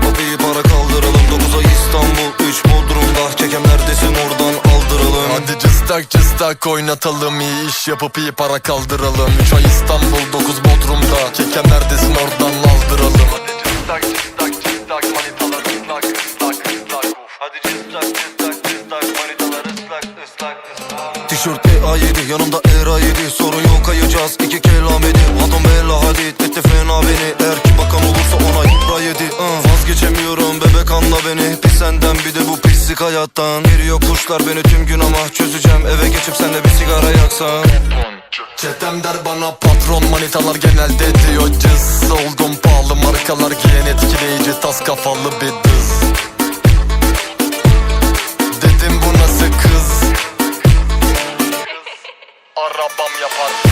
iyi para kaldıralım. 9 ay İstanbul 3 Bodrum'da çekem neredesin? Oradan aldıralım. Hadi cıstak cıstak oynatalım. İyi iş yapıp iyi para kaldıralım. 3 ay İstanbul 9 Bodrum'da. Kekem neredesin? Oradan aldıralım. Hadi cıstak cıstak cıstak manitalar ıslak ıslak ıslak. Hadi cıstak cıstak cıstak manitalar ıslak ıslak ıslak. Tişört EA7 yanımda ERA7 Sorun yok kayacağız iki kelam edi Adam bella hadi etti fena beni Eğer pislik hayattan Geliyor kuşlar beni tüm gün ama Çözeceğim. Eve geçip sen de bir sigara yaksan. Çetem der bana patron manitalar genelde diyor cız. Oldum pahalı markalar giyen etkileyici tas kafalı bir dız Dedim bu nasıl kız? Arabam yapar